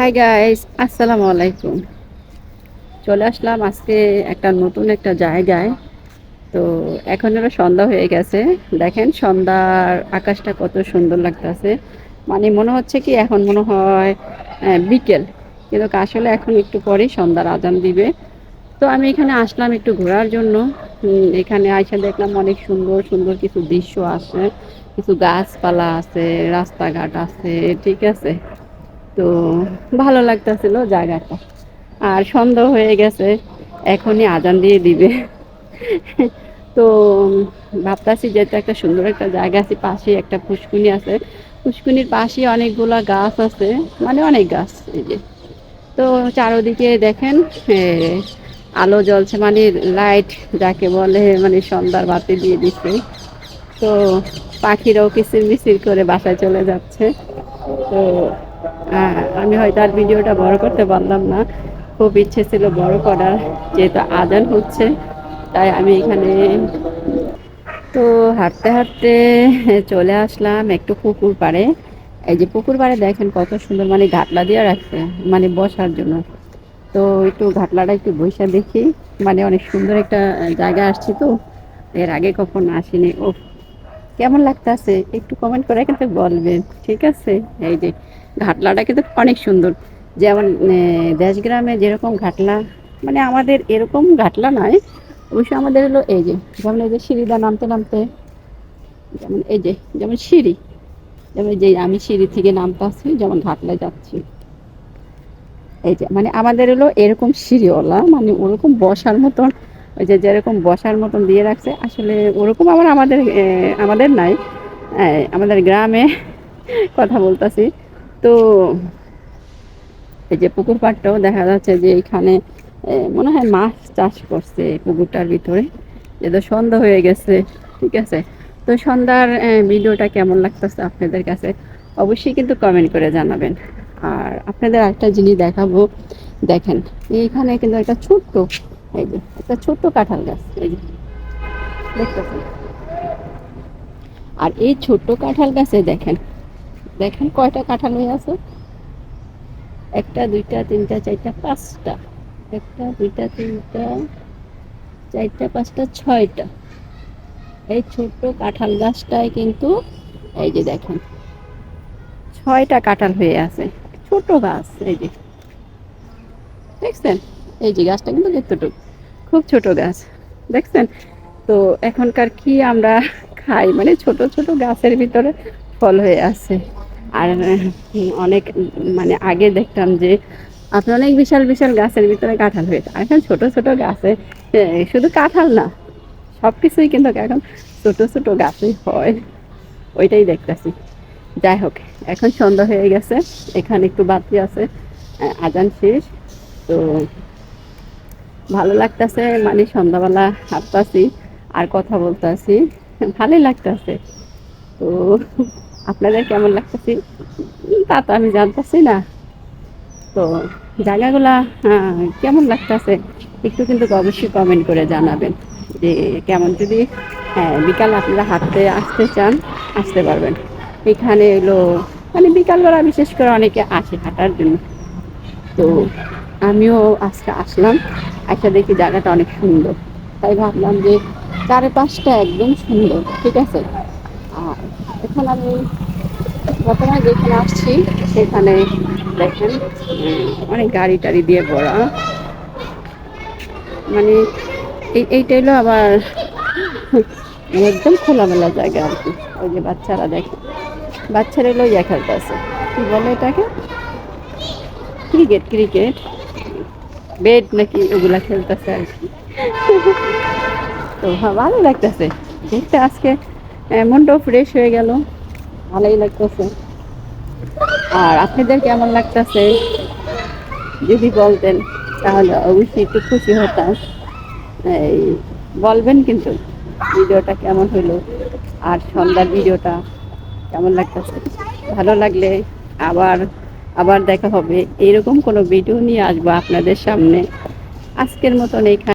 Hi guys আসসালামু আলাইকুম চলে আসলাম আজকে একটা নতুন একটা জায়গায়। তো এখন হলো সন্ধ্যা হয়ে গেছে। দেখেন সন্ধ্যার আকাশটা কত সুন্দর লাগতেছে। মানে মনে হচ্ছে কি এখন মনে হয় বিকেল। কিন্তু আসলে এখন একটু পরেই সন্ধ্যার আজান দিবে। তো আমি এখানে আসলাম একটু ঘোরার জন্য। এখানে আইসা দেখলাম অনেক সুন্দর সুন্দর কিছু দৃশ্য আছে। কিছু গাছপালা আছে, রাস্তাঘাট আছে, ঠিক আছে। তো ভালো লাগতেছিল জায়গাটা। আর সন্ধ্যা হয়ে গেছে, এখনই আজান দিয়ে দিবে। তো ভাবতাছি যেহেতু একটা সুন্দর একটা জায়গা আছে পাশে একটা পুষ্কুনি আছে। পুষ্কুনির পাশে অনেকগুলা গাছ আছে মানে অনেক গাছ এই যে। তো চারোদিকে দেখেন আলো জ্বলছে মানে লাইট যাকে বলে মানে সন্ধ্যার বাতি দিয়ে দিচ্ছে। তো পাখিরাও কিচির মিচির করে বাসায় চলে যাচ্ছে। তো আমি হয়তো আর ভিডিওটা বড় করতে পারলাম না। খুব ইচ্ছে ছিল বড় করার, যেহেতু আদান হচ্ছে, তাই আমি এখানে তো হাঁটতে হাঁটতে চলে আসলাম একটু পুকুর পাড়ে। এই যে পুকুর পাড়ে দেখেন কত সুন্দর মানে ঘাটলা দিয়ে রাখছে মানে বসার জন্য। তো একটু ঘাটলাটা একটু বৈশা দেখি মানে অনেক সুন্দর একটা জায়গা আসছি তো, এর আগে কখনো আসিনি। ও কেমন লাগতেছে? একটু কমেন্ট করে কিন্তু বলবেন, ঠিক আছে? এই যে ঘাটলাটা কিন্তু অনেক সুন্দর। যেমন দেশগ্রামে যেরকম ঘাটলা মানে আমাদের এরকম ঘাটলা নয়, অবশ্য আমাদের হলো এই যে, যেমন এই যে সিঁড়িদা নামতে নামতে, যেমন এই যে, যেমন সিঁড়ি, যেমন যে আমি সিঁড়ি থেকে নামতে আসছি যেমন ঘাটলায় যাচ্ছি। এই যে মানে আমাদের হলো এরকম সিঁড়িওয়ালা মানে ওরকম বসার মতন, ওই যে যেরকম বসার মতন দিয়ে রাখছে, আসলে ওরকম আবার আমাদের আমাদের নাই আমাদের গ্রামে কথা বলতাছি। তো এই যে পুকুর পাড়টাও দেখা যাচ্ছে যে এখানে মনে হয় মাছ চাষ করছে পুকুরটার ভিতরে। যেহেতু সন্ধ্যা হয়ে গেছে, ঠিক আছে? তো সন্ধ্যার ভিডিওটা কেমন লাগতেছে আপনাদের কাছে? অবশ্যই কিন্তু কমেন্ট করে জানাবেন। আর আপনাদের আরেকটা জিনিস দেখাবো। দেখেন এইখানে কিন্তু একটা ছোট্ট, এই যে, একটা ছোট্ট কাঁঠাল গাছ, এই যে, দেখতেছেন? আর এই ছোট্ট কাঁঠাল গাছে দেখেন দেখেন কয়টা কাঁঠাল হয়ে আছে? একটা, দুইটা, তিনটা, চারটা, পাঁচটা। একটা, দুইটা, তিনটা, চারটা, পাঁচটা, ছয়টা। এই ছোট্ট কাঁঠাল গাছটায় কিন্তু এই যে দেখেন, ছয়টা কাঁঠাল হয়ে আছে। ছোট গাছ, এই যে। দেখছেন? এই যে গাছটা কিন্তু এতটুকু। খুব ছোট গাছ। দেখছেন? তো এখনকার কি আমরা খাই? মানে ছোট ছোট গাছের ভিতরে ফল হয়ে আছে। আর অনেক মানে আগে দেখতাম যে আপনার অনেক বিশাল বিশাল গাছের ভিতরে কাঁঠাল হয়েছে। আর এখন ছোটো ছোটো গাছে শুধু কাঁঠাল না সব কিছুই কিন্তু এখন ছোটো ছোটো গাছই হয়। ওইটাই দেখতেছি। যাই হোক, এখন সন্ধ্যা হয়ে গেছে, এখানে একটু বাতি আছে আজান শেষ। তো ভালো লাগতেছে মানে সন্ধ্যাবেলা হাঁটতাছি আর কথা বলতাছি, ভালোই লাগতেছে। তো আপনাদের কেমন লাগতেছে? তা তো আমি জানতেছি না। তো জায়গাগুলা কেমন লাগতেছে? একটু কিন্তু অবশ্যই কমেন্ট করে জানাবেন যে কেমন যদি হ্যাঁ বিকাল আপনারা হাঁটতে আসতে চান, আসতে পারবেন। এখানে এলো মানে বিকালবেলা বিশেষ করে অনেকে আসে হাঁটার জন্য। তো আমিও আজকে আসলাম একটা দেখি জায়গাটা অনেক সুন্দর। তাই ভাবলাম যে চারপাশটা একদম সুন্দর, ঠিক আছে? আর এখন আমি বর্তমানে যেখানে আসছি, সেখানে দেখেন, অনেক গাড়ি টাড়ি দিয়ে ভরা। মানে এই, এইটা হলো আবার একদম খোলামেলা জায়গা আর কি। ওই যে বাচ্চারা দেখে। বাচ্চারা এলো ইয়ে খেলতেছে কি বলে এটাকে? Cricket cricket. বেড নাকি ওগুলা খেলতেছে আর কি। তো ভালো লাগতেছে। দেখতে আজকে মনটাও ফ্রেশ হয়ে গেল। ভালোই লাগতেছে। আর আপনাদের কেমন লাগতেছে? যদি বলতেন তাহলে অবশ্যই একটু খুশি হতাম। এই বলবেন কিন্তু ভিডিওটা কেমন হলো? আর সন্ধ্যার ভিডিওটা কেমন লাগতেছে? ভালো লাগলে আবার আবার দেখা হবে। এরকম কোনো ভিডিও নিয়ে আসব আপনাদের সামনে। আজকের মতন এইখানে।